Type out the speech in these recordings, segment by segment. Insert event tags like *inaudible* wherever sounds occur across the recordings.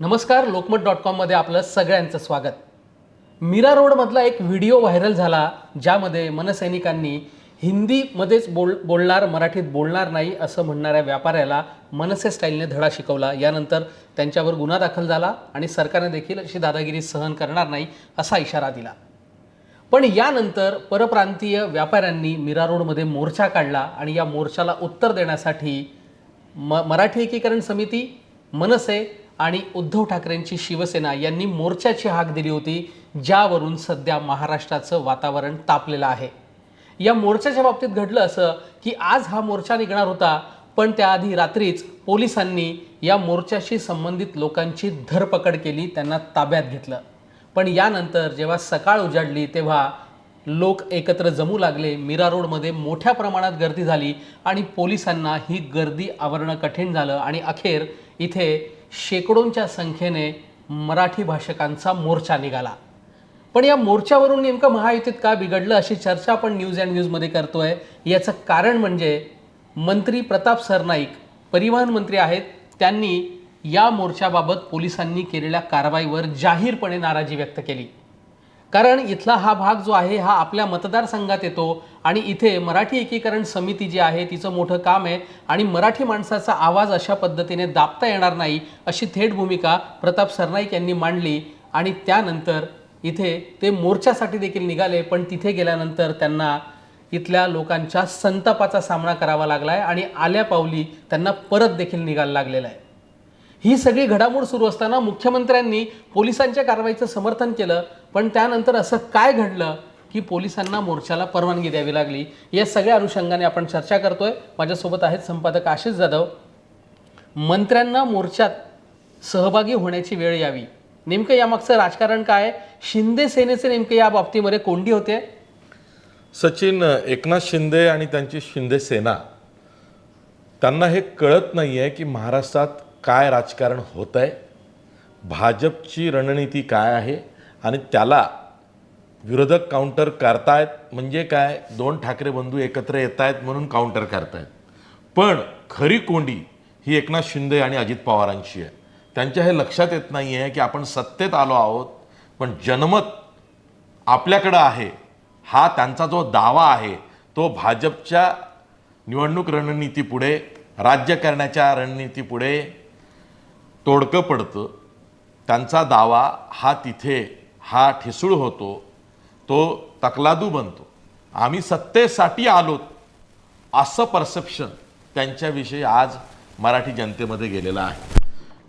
नमस्कार लोकमत डॉट कॉममध्ये आपलं सगळ्यांचं स्वागत. मीरा रोडमधला एक व्हिडिओ व्हायरल झाला ज्यामध्ये मनसैनिकांनी हिंदीमध्येच बोल बोलणार मराठीत बोलणार नाही असं म्हणणाऱ्या व्यापाऱ्याला मनसे स्टाईलने धडा शिकवला. यानंतर त्यांच्यावर गुन्हा दाखल झाला आणि सरकारने देखील अशी दादागिरी सहन करणार नाही असा इशारा दिला. पण यानंतर परप्रांतीय व्यापाऱ्यांनी मीरा रोडमध्ये मोर्चा काढला आणि या मोर्चाला उत्तर देण्यासाठी म मराठी एकीकरण समिती मनसे आणि उद्धव ठाकरेंची शिवसेना यांनी मोर्चाची हाक दिली होती ज्यावरून सध्या महाराष्ट्राचं वातावरण तापलेलं आहे. या मोर्चाच्या बाबतीत घडलं असं की आज हा मोर्चा निघणार होता पण त्याआधी रात्रीच पोलिसांनी या मोर्चाशी संबंधित लोकांची धरपकड केली त्यांना ताब्यात घेतलं. पण यानंतर जेव्हा सकाळ उजाडली तेव्हा लोक एकत्र जमू लागले मीरा रोडमध्ये मोठ्या प्रमाणात गर्दी झाली आणि पोलिसांना ही गर्दी आवरणं कठीण झालं आणि अखेर इथे शेकडोंच्या संख्येने मराठी भाषकांचा मोर्चा निघाला. पण या मोर्चावरून नेमकं महायुतीत का बिघडलं अशी चर्चा आपण न्यूज अँड न्यूजमध्ये करतोय. याचं कारण म्हणजे मंत्री प्रताप सरनाईक परिवहन मंत्री आहेत. त्यांनी या मोर्चाबाबत पोलिसांनी केलेल्या कारवाईवर जाहीरपणे नाराजी व्यक्त केली. कारण इथला हा भाग जो आहे हा आपल्या मतदारसंघात येतो आणि इथे मराठी एकीकरण समिती जी आहे तिचं मोठं काम आहे आणि मराठी माणसाचा आवाज अशा पद्धतीने दाबता येणार नाही अशी थेट भूमिका प्रताप सरनाईक यांनी मांडली आणि त्यानंतर इथे ते मोर्चासाठी देखील निघाले पण तिथे गेल्यानंतर त्यांना इथल्या लोकांच्या संतापाचा सामना करावा लागला आहे आणि आल्या पावली त्यांना परत देखील निघायला लागलेला आहे. ही सगळी घडामोड सुरू असताना मुख्यमंत्र्यांनी पोलिसांच्या कारवाईचं समर्थन केलं पण त्यानंतर असं काय घडलं की पोलिसांना मोर्चाला परवानगी द्यावी लागली? या सगळ्या अनुषंगाने आपण चर्चा करतोय. माझ्यासोबत आहेत संपादक आशिष जाधव. मंत्र्यांना मोर्चात सहभागी होण्याची वेळ यावी. नेमकं यामागचं राजकारण काय? आहे? शिंदे सेनेचे नेमके या बाबतीमध्ये कोंडी होते? सचिन एकनाथ शिंदे आणि त्यांची शिंदे सेना त्यांना हे कळत नाही आहे की महाराष्ट्रात काय राजकारण होत आहे भाजपची रणनीती काय आहे? आणि त्याला विरोधक काउंटर करतायत म्हणजे काय? दोन ठाकरे बंधू एकत्र येत आहेत म्हणून काउंटर करतायत. पण खरी कोंडी ही एकनाथ शिंदे आणि अजित पवारांची आहे. त्यांच्या हे लक्षात येत नाही आहे की आपण सत्तेत आलो आहोत पण जनमत आपल्याकडं आहे. हा त्यांचा जो दावा आहे तो भाजपच्या निवडणूक रणनीतीपुढे राज्य करण्याच्या रणनीतीपुढे तोडकं पडतं. त्यांचा दावा हा तिथे हा ठिसूळ होतो. तो तकलादू बनतो. आम्ही सत्तेसाठी आलोत असं परसेप्शन त्यांच्याविषयी आज मराठी जनतेमध्ये गेलेलं आहे.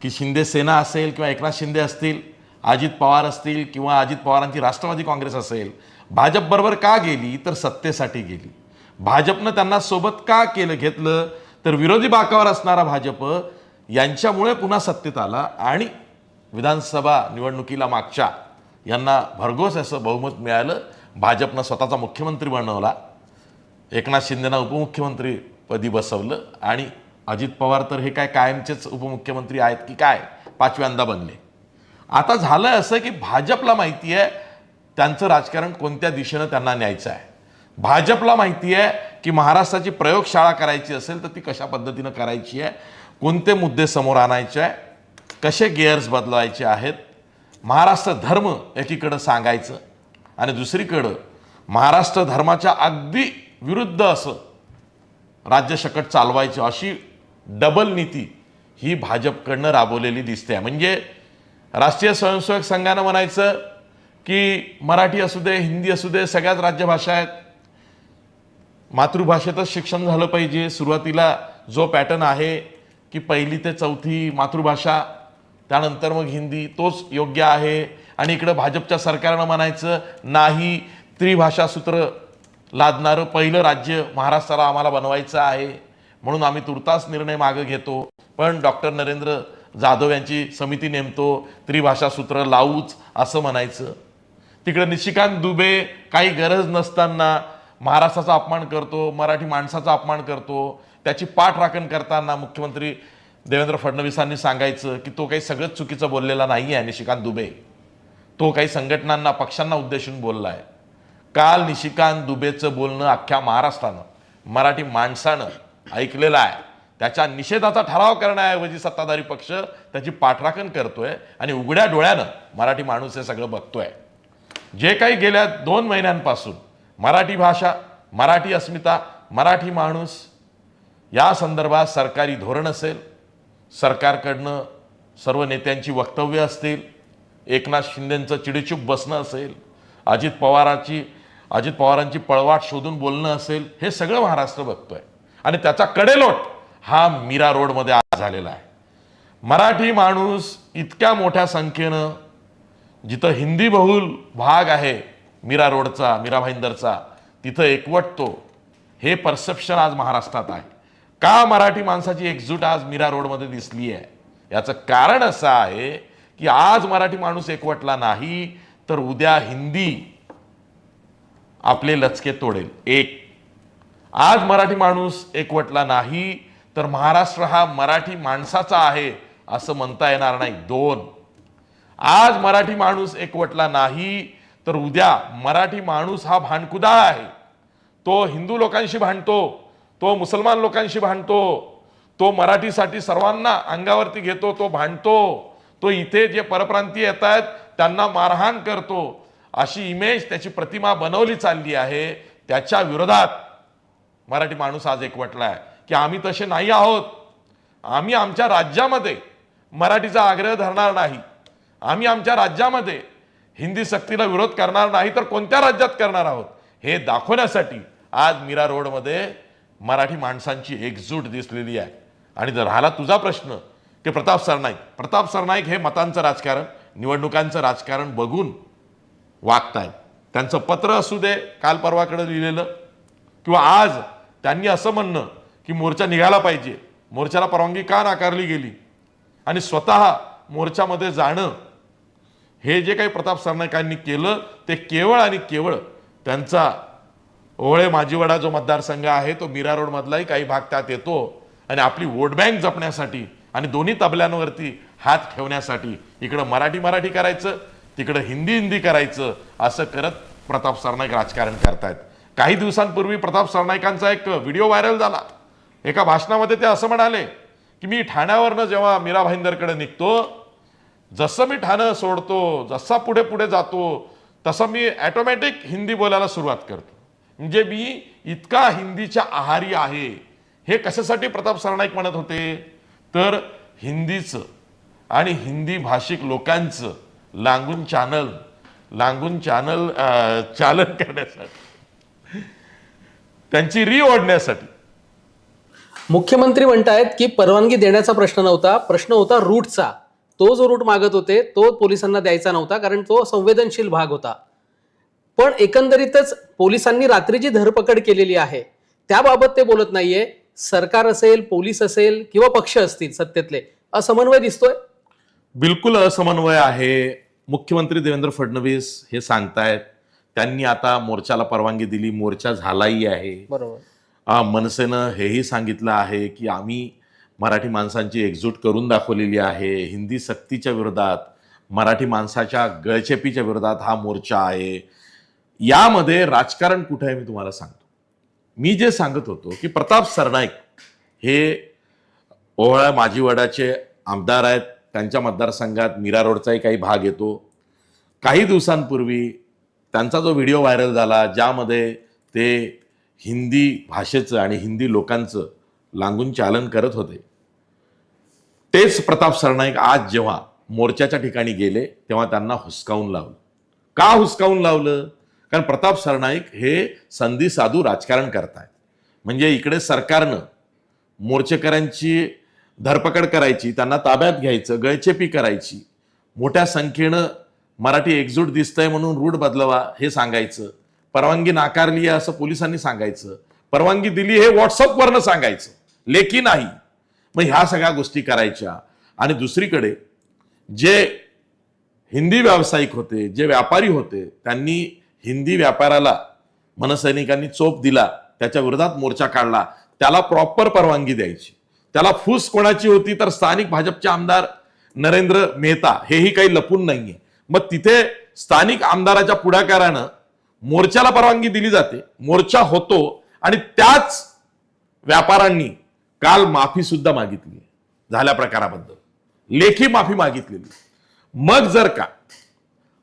की शिंदे सेना असेल किंवा एकनाथ शिंदे असतील अजित पवार असतील किंवा अजित पवारांची राष्ट्रवादी काँग्रेस असेल भाजपबरोबर का गेली तर सत्तेसाठी गेली. भाजपनं त्यांना सोबत का केलं घेतलं? तर विरोधी बाकावर असणारा भाजप यांच्यामुळे पुन्हा सत्तेत आला आणि विधानसभा निवडणुकीला मागच्या यांना भरघोस असं बहुमत मिळालं. भाजपनं स्वतःचा मुख्यमंत्री बनवला. एकनाथ शिंदेना उपमुख्यमंत्रीपदी बसवलं. आणि अजित पवार तर हे काय कायमचेच उपमुख्यमंत्री आहेत की काय? पाचव्यांदा बनले. आता झालं असं की भाजपला माहिती आहे त्यांचं राजकारण कोणत्या दिशेनं त्यांना न्यायचं आहे? भाजपला माहिती आहे की महाराष्ट्राची प्रयोगशाळा करायची असेल तर ती कशा पद्धतीनं करायची आहे? कोणते मुद्दे समोर आणायचे आहे? कसे गेअर्स बदलवायचे आहेत? महाराष्ट्र धर्म एकीकडं सांगायचं आणि दुसरीकडं महाराष्ट्र धर्माच्या अगदी विरुद्ध असं राज्य शकट अशी डबल नीती ही भाजपकडनं राबवलेली दिसते म्हणजे राष्ट्रीय स्वयंसेवक संघानं म्हणायचं की मराठी असू दे हिंदी असू दे सगळ्याच राज्यभाषा आहेत. मातृभाषेतच शिक्षण झालं पाहिजे. सुरुवातीला जो पॅटर्न आहे की पहिली ते चौथी मातृभाषा त्यानंतर मग हिंदी तोच योग्य आहे. आणि इकडं भाजपच्या सरकारनं म्हणायचं नाही त्रिभाषा सूत्र लादणारं पहिलं राज्य महाराष्ट्राला आम्हाला बनवायचं आहे. म्हणून आम्ही तुर्तास निर्णय मागं घेतो. पण डॉक्टर नरेंद्र जाधव यांची समिती नेमतो त्रिभाषा सूत्र लावूच असं म्हणायचं. तिकडे निशिकांत दुबे काही गरज नसताना महाराष्ट्राचा अपमान करतो मराठी माणसाचा अपमान करतो. त्याची पाठराखण करताना मुख्यमंत्री देवेंद्र फडणवीसांनी सांगायचं की तो काही सगळंच चुकीचं बोललेला नाही आहे निशिकांत दुबे. तो काही संघटनांना पक्षांना उद्देशून बोलला आहे काल निशिकांत दुबेचं बोलणं अख्ख्या महाराष्ट्रानं मराठी माणसानं ऐकलेलं आहे. त्याच्या निषेधाचा ठराव करण्याऐवजी सत्ताधारी पक्ष त्याची पाठराखण करतोय आणि उघड्या डोळ्यानं मराठी माणूस हे सगळं बघतोय. जे काही गेल्या दोन महिन्यांपासून मराठी भाषा मराठी अस्मिता मराठी माणूस या संदर्भात सरकारी धोरण असेल सरकारकडनं सर्व नेत्यांची वक्तव्य असतील एकनाथ शिंदेंचं चिडीचूप बसणं असेल अजित पवारांची अजित पवारांची पळवाट शोधून बोलणं असेल हे सगळं महाराष्ट्र बघतोय. आणि त्याचा कडेलोट हा मीरा रोडमध्ये आज झालेला आहे. मराठी माणूस इतक्या मोठ्या संख्येनं जिथं हिंदी बहुल भाग आहे मीरा रोडचा मीरा भाईंदरचा तिथं एकवटतो हे परसेप्शन आज महाराष्ट्रात आहे. का मराठी माणसाची एकजूट आज मीरा रोडमध्ये दिसली आहे? याचं कारण असं आहे की आज मराठी माणूस एकवटला नाही तर उद्या हिंदी आपले लचके तोडेल. एक. आज मराठी माणूस एकवटला नाही तर महाराष्ट्र हा मराठी माणसाचा आहे असं म्हणता येणार नाही. दोन. आज मराठी माणूस एकवटला नाही तर उद्या मराठी माणूस हा भांडकुदा आहे. तो हिंदू लोकांशी भांडतो तो मुसलमान लोकांशी भांडतो तो मराठीसाठी सर्वांना अंगावरती घेतो तो भांडतो तो इथे जे परप्रांतीय येत आहेत त्यांना मारहाण करतो. अशी इमेज त्याची प्रतिमा बनवली चालली आहे. त्याच्या विरोधात मराठी माणूस आज एकवटलाय की आम्ही तसे नाही आहोत. आम्ही आमच्या राज्यामध्ये मराठीचा आग्रह धरणार नाही. आम्ही आमच्या राज्यामध्ये हिंदी सक्तीला विरोध करणार नाही तर कोणत्या राज्यात करणार आहोत? हे दाखवण्यासाठी आज मीरा रोडमध्ये मराठी माणसांची एकजूट दिसलेली आहे. आणि जर राहिला तुझा प्रश्न की प्रताप सरनाईक प्रताप सरनाईक हे मतांचं राजकारण निवडणुकांचं राजकारण बघून वागतायत. त्यांचं पत्र असू दे काल परवाकडे लिहिलेलं. किंवा आज त्यांनी असं म्हणणं की मोर्चा निघाला पाहिजे. मोर्चाला परवानगी का नाकारली गेली? आणि स्वतः मोर्चामध्ये जाणं हे जे काही प्रताप सरनाईकांनी केलं ते केवळ आणि केवळ त्यांचा ओवळे माजीवाडा जो मतदारसंघ आहे तो मीरा रोडमधलाही काही भाग त्यात येतो. आणि आपली वोट बँक जपण्यासाठी आणि दोन्ही तबल्यांवरती हात ठेवण्यासाठी इकडं मराठी मराठी करायचं तिकडं हिंदी हिंदी करायचं असं करत प्रताप सरनाईक राजकारण करतायत. काही दिवसांपूर्वी प्रताप सरनाईकांचा एक व्हिडिओ व्हायरल झाला. एका भाषणामध्ये ते असं म्हणाले की मी ठाण्यावरनं जेव्हा मीरा भाईंदरकडे निघतो जसं मी ठाणं सोडतो जसा पुढे पुढे जातो तसं मी ॲटोमॅटिक हिंदी बोलायला सुरुवात करतो. म्हणजे मी इतका हिंदीच्या आहारी आहे. हे कशासाठी प्रताप सरनाईक म्हणत होते? तर हिंदीचं आणि हिंदी भाषिक लोकांचं लांगून चॅनल लांगून चॅनल चालन करण्यासाठी त्यांची री ओढण्यासाठी. मुख्यमंत्री म्हणतायत की परवानगी देण्याचा प्रश्न नव्हता. प्रश्न होता रूटचा. तो जो रूट मागत होते तो पोलिसांना द्यायचा नव्हता कारण तो संवेदनशील भाग होता. पण एकंदरीतच पोलिसांनी रात्रीची धरपकड केलेली आहे त्याबाबत ते बोलत नाहीये. सरकार असेल पोलीस असेल किंवा पक्ष असतील सत्तेतले असमन्वय दिसतोय? बिलकुल असमन्वय आहे. मुख्यमंत्री देवेंद्र फडणवीस हे सांगतायत त्यांनी आता मोर्चाला परवानगी दिली मोर्चा झालाही आहे. बरोबर. मनसेनं हेही सांगितलं आहे की आम्ही मराठी माणसांची एकजूट करून दाखवलेली आहे. हिंदी सक्तीच्या विरोधात मराठी माणसाच्या गळचेपीच्या विरोधात हा मोर्चा आहे. यामध्ये राजकारण कुठे आहे मी तुम्हाला सांगतो. मी जे सांगत होतो की प्रताप सरनाईक हे ओहळा माजीवाडाचे आमदार आहेत. त्यांच्या मतदारसंघात मीरा रोडचाही काही भाग येतो. काही दिवसांपूर्वी त्यांचा जो व्हिडिओ व्हायरल झाला ज्यामध्ये ते हिंदी भाषेचं आणि हिंदी लोकांचं लांगून चालन करत होते. तेच प्रताप सरनाईक आज जेव्हा मोर्चाच्या ठिकाणी गेले तेव्हा त्यांना हुसकावून लावलं. का हुसकावून लावलं? कारण प्रताप सरनाईक हे संधी साधू राजकारण करतायत. म्हणजे इकडे सरकारनं मोर्चेकऱ्यांची धरपकड करायची त्यांना ताब्यात घ्यायचं गळचेपी करायची मोठ्या संख्येनं मराठी एकजूट दिसतंय म्हणून रूट बदलवा हे सांगायचं परवानगी नाकारली आहे असं पोलिसांनी सांगायचं परवानगी दिली हे व्हॉट्सअपवरनं सांगायचं लेखी नाही. मग ह्या सगळ्या गोष्टी करायच्या. आणि दुसरीकडे जे हिंदी व्यावसायिक होते जे व्यापारी होते त्यांनी हिंदी व्यापाराला मनसैनिकांनी चोप दिला त्याच्या विरोधात मोर्चा काढला त्याला प्रॉपर परवानगी द्यायची. त्याला फूस कोणाची होती तर स्थानिक भाजपचे आमदार नरेंद्र मेहता हेही काही लपून नाहीये. मग तिथे स्थानिक आमदाराच्या पुढाकारानं मोर्चाला परवानगी दिली जाते मोर्चा होतो आणि त्याच व्यापाऱ्यांनी काल माफी सुद्धा मागितली झाल्या प्रकाराबद्दल. लेखी माफी मागितलेली. मग जर का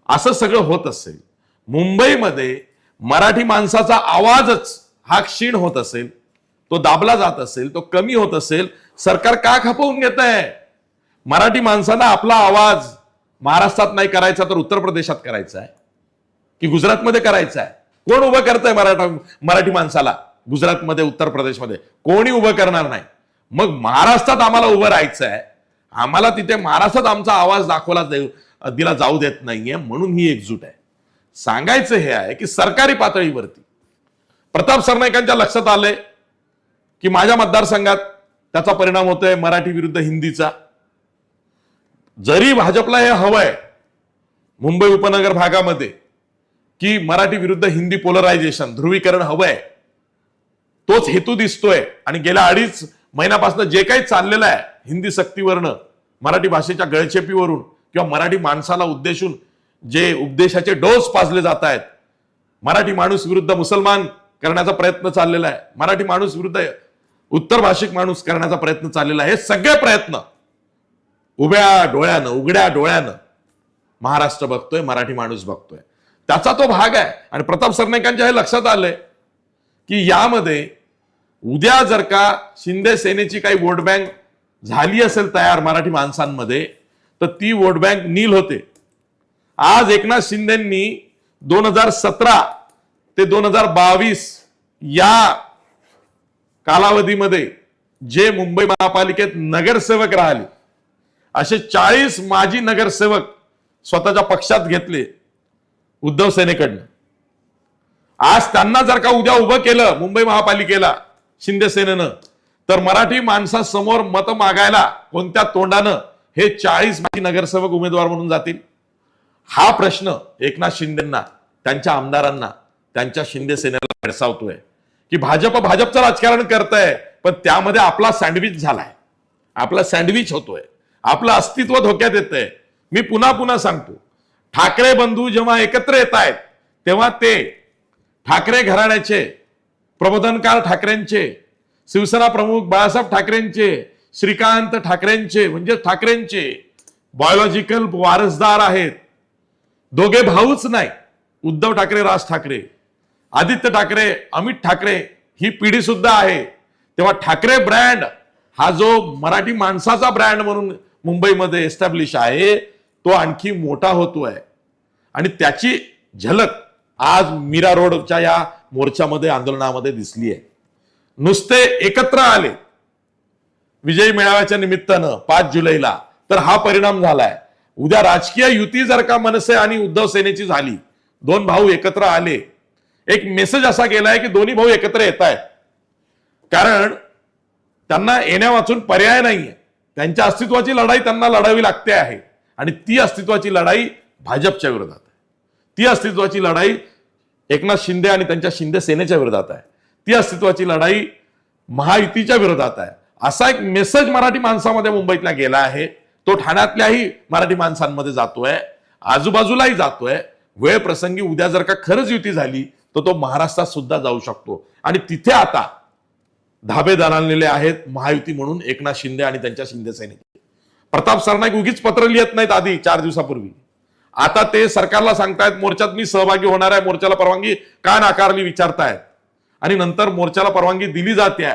असं सगळं होत असेल मुंबईमध्ये मराठी माणसाचा आवाजच हा क्षीण होत असेल तो दाबला जात असेल तो कमी होत असेल सरकार का खपवून घेत आहे मराठी माणसाला आपला आवाज महाराष्ट्रात नाही करायचा तर उत्तर प्रदेशात करायचा आहे की गुजरातमध्ये करायचा आहे? कोण उभं करतंय मराठा मराठी माणसाला गुजरातमध्ये उत्तर प्रदेशमध्ये? कोणी उभं करणार नाही. मग महाराष्ट्रात आम्हाला उभं राहायचं आहे. आम्हाला तिथे महाराष्ट्रात आमचा आवाज दाखवला दिला जाऊ देत नाहीये म्हणून ही एकजूट आहे. सांगायचं हे आहे की सरकारी पातळीवरती प्रताप सरनाईकांच्या लक्षात आलंय की माझ्या मतदारसंघात त्याचा परिणाम होतोय मराठी विरुद्ध हिंदीचा. जरी भाजपला हे हवंय मुंबई उपनगर भागामध्ये की मराठी विरुद्ध हिंदी पोलरायझेशन ध्रुवीकरण हवंय तोच हेतू दिसतोय. आणि गेल्या अडीच महिन्यापासून जे काही चाललेलं आहे हिंदी सक्तीवरनं मराठी भाषेच्या गळचेपीवरून किंवा मराठी माणसाला उद्देशून जे उपदेशाचे डोस पाजले जात आहेत. मराठी माणूस विरुद्ध मुसलमान करण्याचा प्रयत्न चाललेला आहे. मराठी माणूस विरुद्ध उत्तर भाषिक माणूस करण्याचा प्रयत्न चाललेला आहे. हे सगळे प्रयत्न उभ्या डोळ्यानं उघड्या डोळ्यानं महाराष्ट्र बघतोय मराठी माणूस बघतोय. त्याचा तो भाग आहे. आणि प्रताप सरनाईकांच्या हे लक्षात आलंय की यामध्ये उद्या जर का शिंदे सेनेची काही वोट बँक झाली असेल तयार मराठी माणसांमध्ये तर ती वोट बँक नील होते. आज एकनाथ शिंदेंनी दोन हजार सतरा ते दोन हजार बावीस या कालावधीमध्ये जे मुंबई महापालिकेत नगरसेवक राहिले असे चाळीस माजी नगरसेवक स्वतःच्या पक्षात घेतले उद्धव सेनेकडनं. आज त्यांना जर का उद्या उभं केलं मुंबई महापालिकेला शिंदे सेनेनं तर मराठी माणसासमोर मत मागायला कोणत्या तोंडानं हे चाळीस माजी नगरसेवक उमेदवार म्हणून जातील? हा प्रश्न एकनाथ शिंदेना त्यांच्या आमदारांना त्यांच्या शिंदे सेनेला भेडसावतोय. की भाजप भाजपचं राजकारण करतंय पण त्यामध्ये आपला सँडविच झालाय. आपला सँडविच होतोय. आपलं अस्तित्व धोक्यात येतंय. मी पुन्हा पुन्हा सांगतो. ठाकरे बंधू जेव्हा एकत्र येत आहेत तेव्हा ते ठाकरे घराण्याचे प्रबोधनकार ठाकरेंचे शिवसेना प्रमुख बाळासाहेब ठाकरेंचे श्रीकांत ठाकरेंचे म्हणजे ठाकरेंचे बायोलॉजिकल वारसदार आहेत. दोघे भाऊच नाही. उद्धव ठाकरे राज ठाकरे. आदित्य ठाकरे अमित ठाकरे ही पिढी सुद्धा आहे. तेव्हा ठाकरे ब्रँड हा जो मराठी माणसाचा ब्रँड म्हणून मुंबईमध्ये एस्टॅब्लिश आहे तो आणखी मोठा होतोय. आणि त्याची झलक आज मीरा रोडच्या या मोर्चामध्ये आंदोलनामध्ये दिसली आहे. नुसते एकत्र आले. विजयी मेळाव्याच्या निमित्तानं पाच जुलैला. तर हा परिणाम झालाय. उद्या राजकीय युती जर का मनसे आणि उद्धव सेनेची झाली दोन भाऊ एकत्र आले एक मेसेज असा गेलाय की दोन्ही भाऊ एकत्र येत आहेत कारण त्यांना येण्या वाचून पर्याय नाहीये. त्यांच्या अस्तित्वाची लढाई त्यांना लढावी लागते आहे. आणि ती अस्तित्वाची लढाई भाजपच्या विरोधात आहे. ती अस्तित्वाची लढाई एकनाथ शिंदे आणि त्यांच्या शिंदे सेनेच्या विरोधात आहे. ती अस्तित्वाची लढाई महायुतीच्या विरोधात आहे. असा एक मेसेज मराठी माणसामध्ये मुंबईतला गेला आहे. तो ठाण्यातल्याही मराठी माणसांमध्ये जातोय आजूबाजूलाही जातोय. वेळ प्रसंगी उद्या जर का खरंच युती झाली तर तो महाराष्ट्रात सुद्धा जाऊ शकतो. आणि तिथे आता धाबे दणाणलेले आहेत महायुती म्हणून एकनाथ शिंदे आणि त्यांच्या शिंदे सैनिक. प्रताप सरनाईक उगीच पत्र लिहित नाहीत आधी चार दिवसापूर्वी. आता ते सरकारला सांगतायत मोर्चात मी सहभागी होणार आहे मोर्चाला परवानगी का नाकारली विचारतायत. आणि नंतर मोर्चाला परवानगी दिली जाते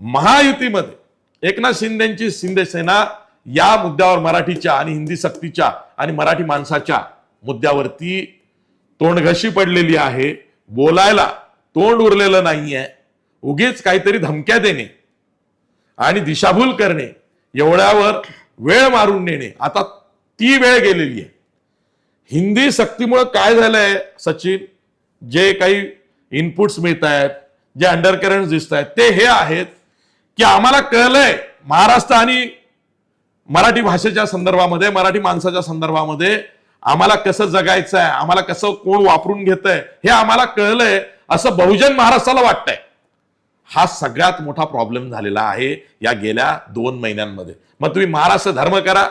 महायुतीमध्ये एकनाथ शिंदेची शिंदे सेना या मुद्द्यावर मराठीच्या आणि हिंदी सक्तीच्या आणि मराठी माणसाच्या मुद्द्यावरती तोंडघशी पडलेली आहे. बोलायला तोंड उरलेलं नाहीये. उगीच काहीतरी धमक्या देणे आणि दिशाभूल करणे एवढ्यावर वेळ मारून नेणे. आता ती वेळ गेलेली आहे. हिंदी सक्तीमुळं काय झालंय सचिन? जे काही इनपुट्स मिळत आहेत जे अंडरकरंट दिसत आहेत ते हे आहेत की आम्हाला कळलंय महाराष्ट्र आणि मराठी भाषेच्या संदर्भामध्ये मराठी माणसाच्या संदर्भामध्ये आम्हाला कसं जगायचं आहे आम्हाला कसं कोण वापरून घेत आहे हे आम्हाला कळलंय असं बहुजन महाराष्ट्राला वाटतंय. हा सगळ्यात मोठा प्रॉब्लेम झालेला आहे या गेल्या दोन महिन्यांमध्ये. मग तुम्ही महाराष्ट्र धर्म करा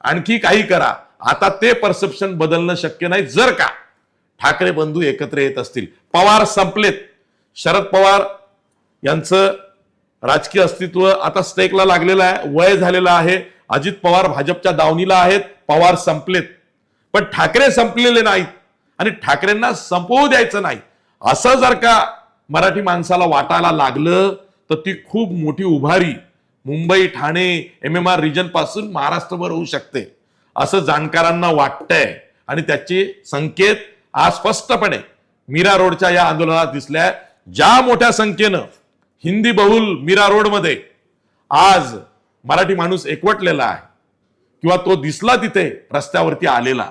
आणखी काही करा. आता ते परसेप्शन बदलणं शक्य नाही जर का ठाकरे बंधू एकत्र येत असतील. पवार संपलेत. शरद पवार यांचं राजकीय अस्तित्व आता स्टेकला लागलेलं आहे वय झालेलं आहे. अजित पवार भाजपच्या दावणीला आहेत पवार संपलेत. पण ठाकरे संपलेले नाहीत आणि ठाकरेंना संपवू द्यायचं नाही. असं जर का मराठी माणसाला वाटायला लागलं तर ती खूप मोठी उभारी Mumbai Thane M M R रिजनपासून महाराष्ट्रभर होऊ शकते. असं जाणकारांना वाटतंय. आणि त्याचे संकेत आज स्पष्टपणे मीरा रोडच्या या आंदोलनात दिसल्या ज्या मोठ्या संख्येनं हिंदी बहुल मीरा रोडमध्ये आज मराठी माणूस एकवटलेला आहे. किंवा तो दिसला तिथे रस्त्यावरती आलेला.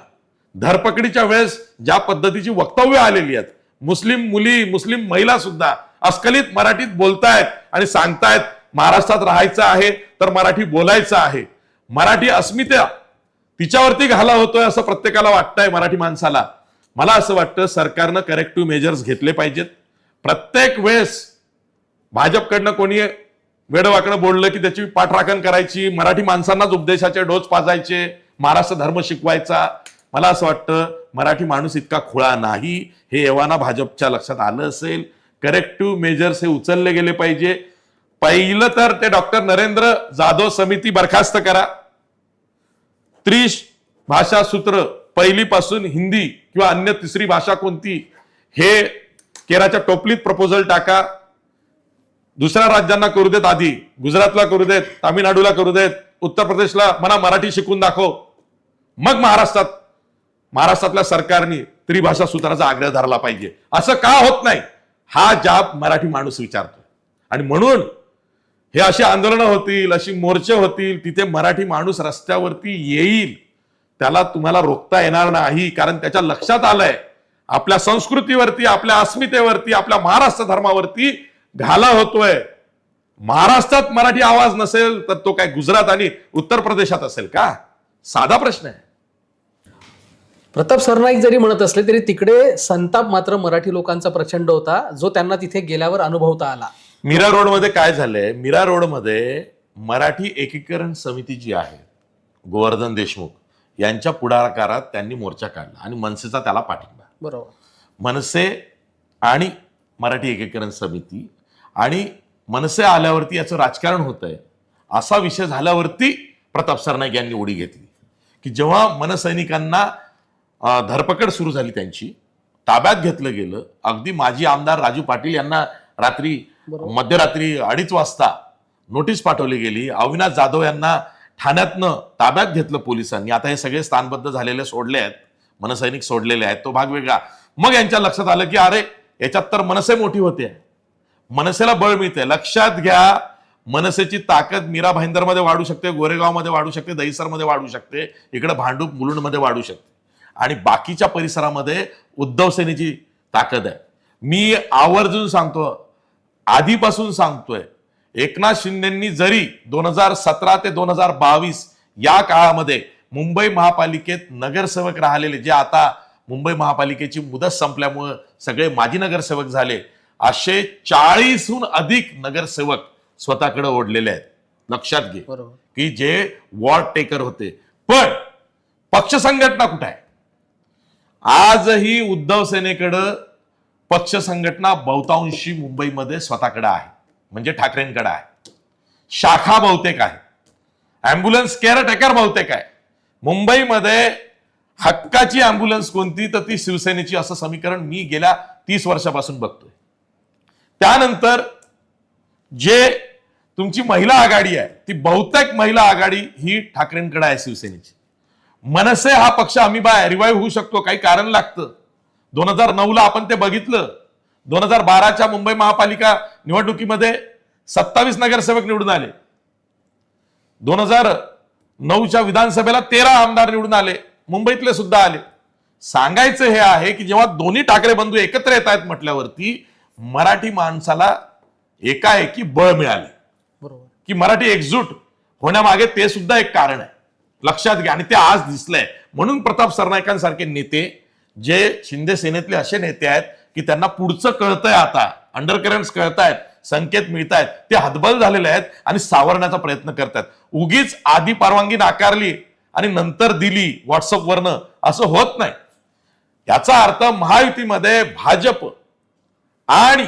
धरपकडीच्या वेळेस ज्या पद्धतीची वक्तव्य आलेली आहेत मुस्लिम मुली मुस्लिम महिला सुद्धा अस्खलित मराठीत बोलतायत आणि सांगतायत महाराष्ट्रात राहायचं आहे तर मराठी बोलायचं आहे. मराठी अस्मिता तिच्यावरती घाला होतोय असं प्रत्येकाला वाटतंय मराठी माणसाला. मला असं वाटतं सरकारनं करेक्टिव्ह मेजर्स घेतले पाहिजेत. प्रत्येक वेळेस भाजपकडनं कोणी वेडवाकडं बोललं की त्याची पाठराखण करायची मराठी माणसांनाच उपदेशाचे डोस पाजायचे महाराष्ट्र धर्म शिकवायचा. मला असं वाटतं मराठी माणूस इतका खुळा नाही हे एव्हाना भाजपच्या लक्षात आलं असेल. करेक्टिव्ह मेजर्स हे उचलले गेले पाहिजे. पहिलं तर ते डॉक्टर नरेंद्र जाधव समिती बरखास्त करा. त्रिश भाषा सूत्र पहिलीपासून हिंदी किंवा अन्य तिसरी भाषा कोणती? हे केराच्या टोपलीत प्रपोजल टाका. दुसऱ्या राज्यांना करू देत आधी. गुजरातला करू देत तामिळनाडूला करू देत उत्तर प्रदेशला मला मराठी शिकून दाखव. मग महाराष्ट्रात महाराष्ट्रातल्या सरकारने त्रिभाषा सूत्राचा आग्रह धरला पाहिजे. असं का होत नाही? हा जाब मराठी माणूस विचारतो आणि म्हणून हे अशी आंदोलनं होतील अशी मोर्चे होतील तिथे मराठी माणूस रस्त्यावरती येईल. त्याला तुम्हाला रोखता येणार नाही कारण त्याच्या लक्षात आलंय. आपल्या संस्कृतीवरती आपल्या अस्मितेवरती आपल्या महाराष्ट्र धर्मावरती घाला होतोय. महाराष्ट्रात मराठी आवाज नसेल तर तो काय गुजरात आणि उत्तर प्रदेशात असेल का? साधा प्रश्न आहे. प्रताप सरनाईक जरी म्हणत असले तरी तिकडे संताप मात्र मराठी लोकांचा प्रचंड होता. जो त्यांना तिथे गेल्यावर अनुभवता आला. मीरा रोडमध्ये काय झालंय? मीरा रोडमध्ये मराठी एकीकरण समिती जी आहे गोवर्धन देशमुख यांच्या पुढाकारात त्यांनी मोर्चा काढला आणि मनसेचा त्याला पाठिंबा. बरोबर. मनसे आणि मराठी एकीकरण समिती आणि मनसे आल्यावरती याचं राजकारण होत आहे असा विषय झाल्यावरती प्रताप सरनाईक यांनी उडी घेतली. की जेव्हा मनसैनिकांना धरपकड सुरू झाली त्यांची ताब्यात घेतलं गेलं अगदी माजी आमदार राजू पाटील यांना रात्री मध्यरात्री अडीच वाजता नोटीस पाठवली गेली. अविनाश जाधव यांना ठाण्यातनं ताब्यात घेतलं पोलिसांनी. आता हे सगळे स्थानबद्ध झालेले सोडले आहेत. मनसैनिक सोडलेले आहेत. तो भाग वेगळा. मग यांच्या लक्षात आलं की अरे याच्यात तर मनसे मोठी होते. मनसेला बळ मिळते लक्षात घ्या मनसेची ताकद मीरा भाईंदरमध्ये वाढू शकते गोरेगावमध्ये वाढू शकते दहिसरमध्ये वाढू शकते इकडे भांडूप मुलुंडमध्ये वाढू शकते. आणि बाकीच्या परिसरामध्ये उद्धव सेनेची ताकद आहे. मी आवर्जून सांगतो आधीपासून सांगतोय एकनाथ शिंदेंनी जरी दोन हजार सतरा ते दोन हजार बावीस या काळामध्ये मुंबई महापालिकेत नगरसेवक राहिलेले जे आता मुंबई महापालिकेची मुदत संपल्यामुळं सगळे माजी नगरसेवक झाले असे चाळीसहून अधिक नगरसेवक स्वतःकडे ओढलेले आहेत. लक्षात घे. बरोबर. की जे वॉर्ड टेकर होते. पण पक्ष संघटना कुठे आहे? आजही उद्धव सेनेकडं पक्ष संघटना बहुतांशी मुंबईमध्ये स्वतःकडे आहे. म्हणजे ठाकरेंकडे आहे. शाखा बहुतेक आहे. अँब्युलन्स केअर टेकर बहुतेक आहे. मुंबईमध्ये हक्काची अँब्युलन्स कोणती? तर ती शिवसेनेची असं समीकरण मी गेल्या तीस वर्षापासून बघतोय. त्यानंतर जे तुमची महिला आघाडी आहे ती बहुतेक महिला आघाडी ही ठाकरेंकडे आहे शिवसेनेची. मनसे हा पक्ष आम्ही बाय रिवाईव्ह होऊ शकतो काही कारण लागतं. दोन हजार नऊला आपण ते बघितलं. दोन हजार बाराच्या मुंबई महापालिका निवडणुकीमध्ये सत्तावीस नगरसेवक निवडून आले. दोन हजार नऊच्या विधानसभेला तेरा आमदार निवडून आले. मुंबईतले सुद्धा आले. सांगायचं हे आहे की जेव्हा दोन्ही ठाकरे बंधू एकत्र येत आहेत म्हटल्यावरती मराठी माणसाला एकाएकी बळ मिळाले बरोबर. की मराठी एकजूट होण्यामागे ते सुद्धा एक कारण आहे. लक्षात घ्या आणि ते आज दिसलंय. म्हणून प्रताप सरनाईकांसारखे नेते जे शिंदे सेनेतले असे नेते आहेत की त्यांना पुढचं कळतंय आता अंडर करंट्स कळतायत संकेत मिळतायत ते हतबल झालेले आहेत आणि सावरण्याचा प्रयत्न करतायत. उगीच आधी परवानगी नाकारली आणि नंतर दिली व्हॉट्सअपवरनं असं होत नाही. याचा अर्थ महायुतीमध्ये भाजप आणि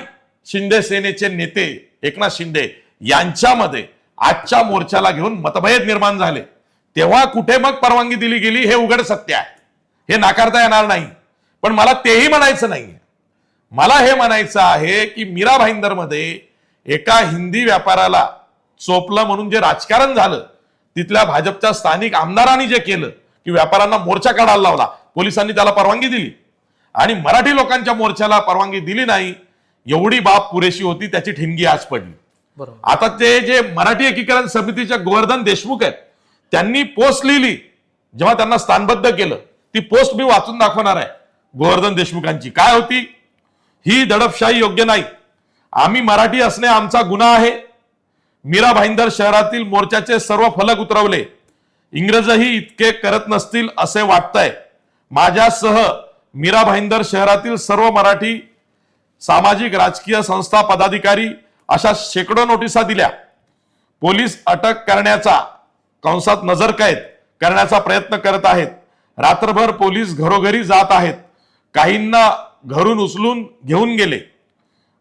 शिंदे सेनेचे नेते एकनाथ शिंदे यांच्यामध्ये आजच्या मोर्चाला घेऊन मतभेद निर्माण झाले. तेव्हा कुठे मग परवानगी दिली गेली हे उघड सत्य आहे. हे नाकारता येणार नाही. पण मला तेही म्हणायचं नाही मला हे म्हणायचं आहे की मीरा भाईंदरमध्ये एका हिंदी व्यापाराला चोपलं म्हणून जे राजकारण झालं तिथल्या भाजपच्या स्थानिक आमदारांनी जे केलं की व्यापाऱ्यांना मोर्चा काढायला लावला पोलिसांनी त्याला परवानगी दिली. आणि मराठी लोकांच्या मोर्चाला परवानगी दिली नाही एवढी बाब पुरेशी होती त्याची ठिणगी आज पडली. आता ते जे मराठी एकीकरण समितीच्या गोवर्धन देशमुख आहेत त्यांनी पोस्ट लिहिली. जेव्हा त्यांना स्थानबद्ध केलं ती पोस्ट मी वाचून दाखवणार आहे गोवर्धन देशमुखांची. काय होती? ही दडपशाही योग्य नाही. आम्ही मराठी असणे आमचा गुन्हा आहे. मीरा भाईंदर शहरातील मोर्चाचे सर्व फलक उतरवले. इंग्रजही इतके करत नसतील असे वाटतंय. माझ्यासह मीरा भाईंदर शहरातील सर्व मराठी सामाजिक राजकीय संस्था पदाधिकारी अशा शेकडो नोटिसा दिल्या. पोलीस अटक करण्याचा कंसात नजर कैद करण्याचा प्रयत्न करत आहेत. रात्रभर पोलीस घरोघरी जात आहेत. काहींना घरून उचलून घेऊन गेले.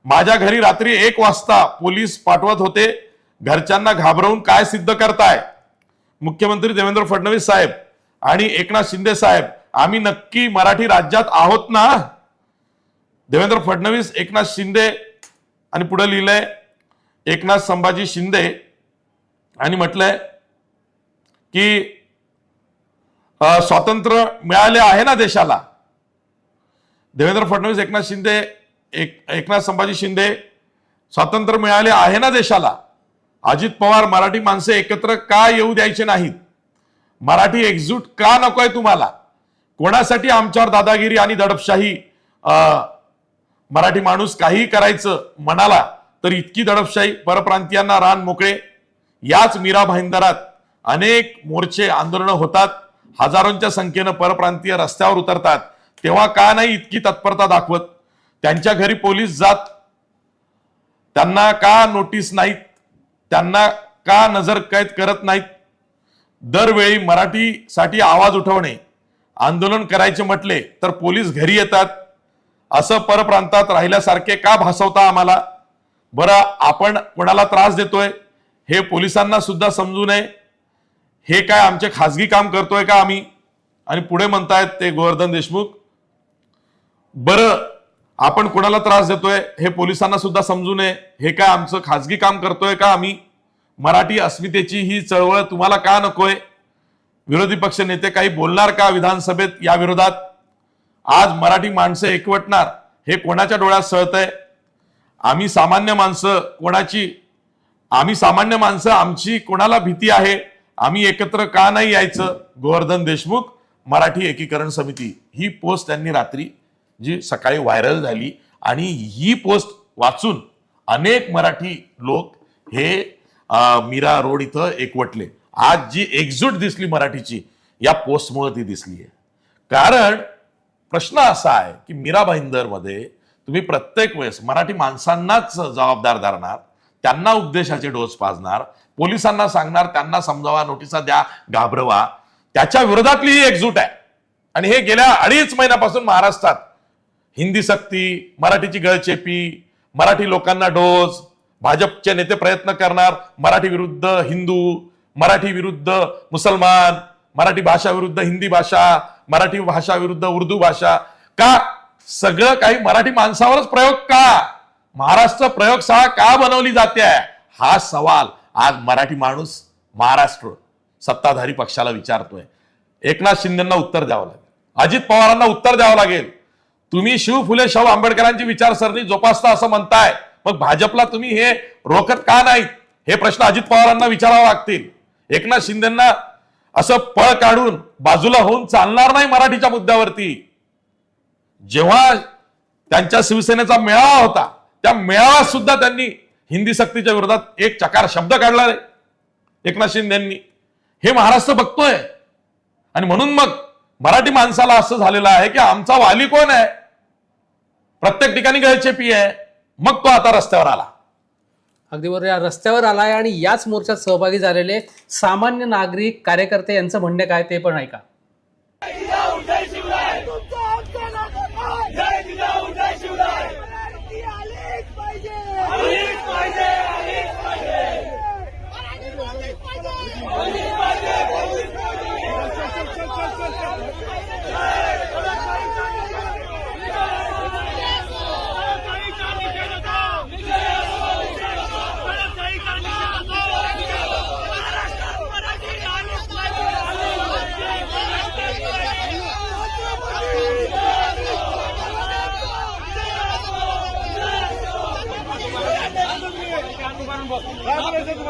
माझ्या घरी रात्री एक वाजता पोलीस पाठवत होते. घरच्यांना घाबरवून काय सिद्ध करताय? मुख्यमंत्री देवेंद्र फडणवीस साहेब आणि एकनाथ शिंदे साहेब आम्ही नक्की मराठी राज्यात आहोत ना? देवेंद्र फडणवीस एकनाथ शिंदे आणि पुढे लिहिलंय एकनाथ संभाजी शिंदे. आणि म्हटलंय की स्वातंत्र्य मिळाले आहे ना देशाला? देवेंद्र फडणवीस एकनाथ शिंदे एक एकनाथ संभाजी शिंदे स्वातंत्र्य मिळाले आहे ना देशाला? अजित पवार मराठी माणसे एकत्र का येऊ द्यायचे नाहीत? मराठी एकजूट का नकोय तुम्हाला? कोणासाठी आमच्यावर दादागिरी आणि दडपशाही मराठी माणूस काही करायचं म्हणाला तर इतकी दडपशाही परप्रांतीयांना रान मोकळे. याच मीरा भाईंदरात अनेक मोर्चे आंदोलनं होतात हजारोंच्या संख्येनं परप्रांतीय रस्त्यावर उतरतात. तेव्हा का नाही इतकी तत्परता दाखवत? त्यांच्या घरी पोलीस जात. त्यांना का नोटीस नाहीत? त्यांना का नजर कैद करत नाहीत? दरवेळी मराठीसाठी आवाज उठवणे. आंदोलन करायचे म्हटले तर पोलीस घरी येतात. असं परप्रांतात राहिल्यासारखे का भासवता आम्हाला? बरं आपण कोणाला त्रास देतोय? हे पोलिसांना सुद्धा समजू नये. हे काय आमचे खासगी काम करतोय का आम्ही? आणि पुढे म्हणतायत ते गोवर्धन देशमुख. बरं आपण कोणाला त्रास देतोय? हे पोलिसांना सुद्धा समजू नये. हे काय आमचं खासगी काम करतोय का आम्ही? मराठी अस्मितेची ही चळवळ तुम्हाला का नकोय? विरोधी पक्ष नेते काही बोलणार का विधानसभेत या विरोधात? आज मराठी माणसं एकवटणार हे कोणाच्या डोळ्यात सळतंय? आम्ही सामान्य माणसं कोणाची? आम्ही सामान्य माणसं आमची कोणाला भीती आहे? आम्ही एकत्र का नाही यायचं? गोवर्धन देशमुख मराठी एकीकरण समिती. ही पोस्ट त्यांनी रात्री जी सकाळी व्हायरल झाली आणि ही पोस्ट वाचून अनेक मराठी लोक हे मीरा रोड इथं एकवटले. आज जी एकजूट दिसली मराठीची या पोस्टमुळे ती दिसली आहे कारण प्रश्न असा आहे की मीरा भाईंदरमध्ये तुम्ही प्रत्येक वेळेस मराठी माणसांनाच जबाबदार धरणार त्यांना उपदेशाचे डोस पाजणार पोलिसांना सांगणार त्यांना समजावा नोटिसा द्या घाबरवा. त्याच्या विरोधातली ही एकजूट आहे. आणि हे गेल्या अडीच महिन्यापासून महाराष्ट्रात हिंदी सक्ती मराठीची गळचेपी मराठी लोकांना डोस भाजपचे नेते प्रयत्न करणार मराठी विरुद्ध हिंदू मराठी विरुद्ध मुसलमान मराठी भाषा विरुद्ध हिंदी भाषा मराठी भाषा विरुद्ध उर्दू भाषा का? सगळं काही मराठी माणसावरच प्रयोग का? महाराष्ट्र प्रयोगशाळा का बनवली जाते? हा सवाल आज मराठी माणूस महाराष्ट्र सत्ताधारी पक्षाला विचारतोय. एकनाथ शिंदेना उत्तर द्यावं लागेल. अजित पवारांना उत्तर द्यावं लागेल. तुम्ही शिव फुले शाहू आंबेडकरांची विचारसरणी जोपासता असं म्हणताय. मग भाजपला तुम्ही हे रोखत का नाहीत? हे प्रश्न अजित पवारांना विचारावे लागतील. एकनाथ शिंदेना असं पळ काढून बाजूला होऊन चालणार नाही मराठीच्या मुद्द्यावरती. जेव्हा त्यांच्या शिवसेनेचा मेळावा होता त्या मेळाव्यात सुद्धा त्यांनी हिंदी सक्तीच्या विरोधात एक चकार शब्द काढला रे. एकनाथ शिंदेंनी हे महाराष्ट्र बघतोय. आणि म्हणून मग मराठी माणसाला असं झालेलं आहे की आमचा वाली कोण आहे? प्रत्येक ठिकाणी गळचेपी आहे. मग तो आता रस्त्यावर आला. अगदी बरोबर. या रस्त्यावर आलाय आणि याच मोर्चात सहभागी झालेले सामान्य नागरिक कार्यकर्ते यांचं म्हणणं काय ते पण ऐका.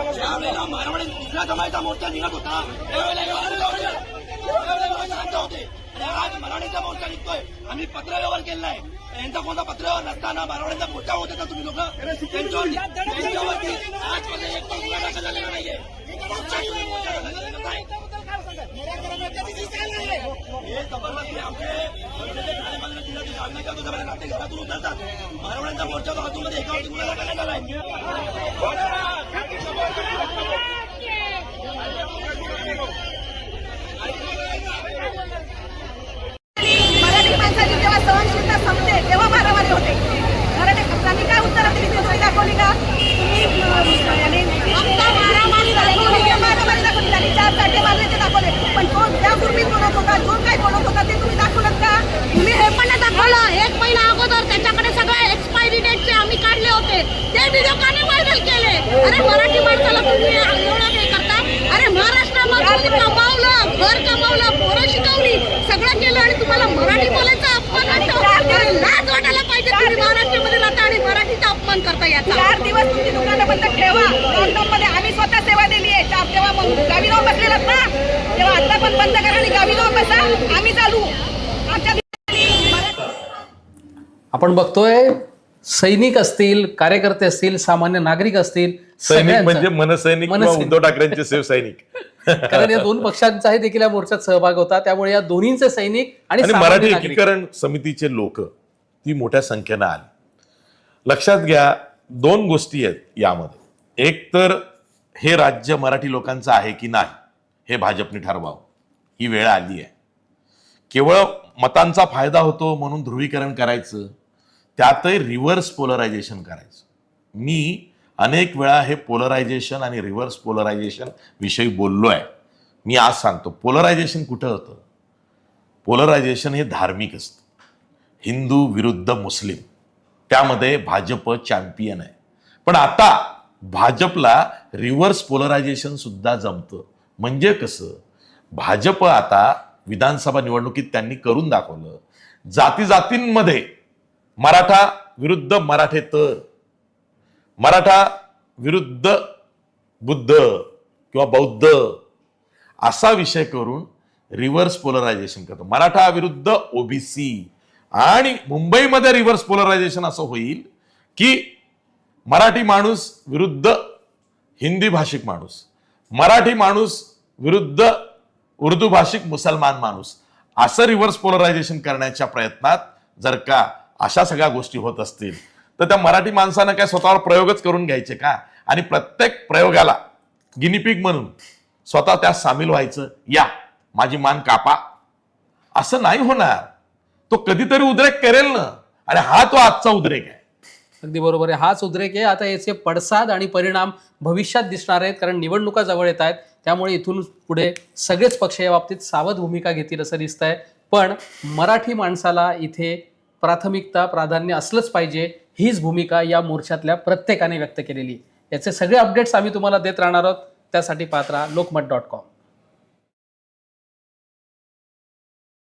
त्यावेळेला दुसऱ्या जमायचा मोर्चा निघत होता आज मराठीचा मोर्चा निघतोय आम्ही पत्रव्यवहार केलेला आहे यांचा कोणता पत्रव्यवहार नसताना मराठीचा मोठा होत होता तुम्ही लोक त्यांच्यावरती आजपर्यंत नाहीये आमचे जे ठाणेमागील जिल्ह्याचे सामने करतो सगळे नाते घरातून उतरतात मराठ्यांचा मोर्चा तो आतूनमध्ये एकावरती गुन्हा दाखल नाही झालाय मराठी माणसाची जेव्हा सहनशीलता संपते तेव्हा मारामारी होते मराठी त्यांनी काय उत्तर दिली तुम्ही दाखवली का तुम्ही अं, याने मारामारी दाखवली मारामारी दाखवली त्यांनी चार चाटे मारले ते दाखवले पण तो ज्या पूर्वीत बोलत होता जो काय बोलत होता ते तुम्ही ठेवा लॉकडाऊन मध्ये आम्ही स्वतः सेवा दिली आहे. चार तेव्हा मग गावी जाऊन बसलेलात ना? तेव्हा आता पण बंद करा आणि गावी जाऊन बसा. आम्ही चालू. आमच्या आपण बघतोय सैनिक असतील कार्यकर्ते असतील सामान्य नागरिक असतील सैनिक म्हणजे मनसैनिक. उद्धव ठाकरेंचे शिवसैनिक *laughs* कारण या दोन पक्षांचाही देखील या मोर्चात सहभाग होता. त्यामुळे या दोन्हींचे सैनिक आणि मराठी एकीकरण समितीचे लोक ती मोठ्या संख्येनं आली. लक्षात घ्या दोन गोष्टी आहेत यामध्ये. एक तर हे राज्य मराठी लोकांचं आहे की नाही हे भाजपने ठरवावं. ही वेळ आली आहे. केवळ मतांचा फायदा होतो म्हणून ध्रुवीकरण करायचं त्यातही रिव्हर्स पोलरायझेशन करायचं. मी अनेक वेळा हे पोलरायझेशन आणि रिव्हर्स पोलरायझेशन विषयी बोललो आहे मी आज सांगतो पोलरायझेशन कुठं होतं? पोलरायझेशन हे धार्मिक असतं. हिंदू विरुद्ध मुस्लिम. त्यामध्ये भाजप चॅम्पियन आहे. पण आता भाजपला रिव्हर्स पोलरायझेशन सुद्धा जमतं. म्हणजे कसं? भाजप आता विधानसभा निवडणुकीत त्यांनी करून दाखवलं. जाती जातींमध्ये मराठा विरुद्ध मराठेतर मराठा विरुद्ध बुद्ध किंवा बौद्ध असा विषय करून रिव्हर्स पोलरायझेशन करतो. मराठा विरुद्ध ओबीसी आणि मुंबईमध्ये रिव्हर्स पोलरायझेशन असं होईल की मराठी माणूस विरुद्ध हिंदी भाषिक माणूस मराठी माणूस विरुद्ध उर्दू भाषिक मुसलमान माणूस असं रिव्हर्स पोलरायझेशन करण्याच्या प्रयत्नात जर का अशा सगळ्या गोष्टी होत असतील तर त्या मराठी माणसानं काय स्वतःवर प्रयोगच करून घ्यायचे का? आणि प्रत्येक प्रयोगाला गिनीपिक म्हणून स्वतः त्यात सामील व्हायचं या माझी मान कापा. असं नाही होणार. तो कधीतरी उद्रेक करेल ना. आणि हा तो आजचा उद्रेक आहे. अगदी बरोबर आहे. हाच उद्रेक आहे. आता याचे पडसाद आणि परिणाम भविष्यात दिसणार आहेत कारण निवडणुका जवळ येत आहेत. त्यामुळे इथून पुढे सगळेच पक्ष या बाबतीत सावध भूमिका घेतील असं दिसत आहे पण मराठी माणसाला इथे प्राथमिकता प्राधान्य असलंच पाहिजे. हीच भूमिका या मोर्चातल्या प्रत्येकाने व्यक्त केलेली. याचे सगळे अपडेट्स आम्ही तुम्हाला देत राहणार आहोत. त्यासाठी पात्रा लोकमत डॉट कॉम.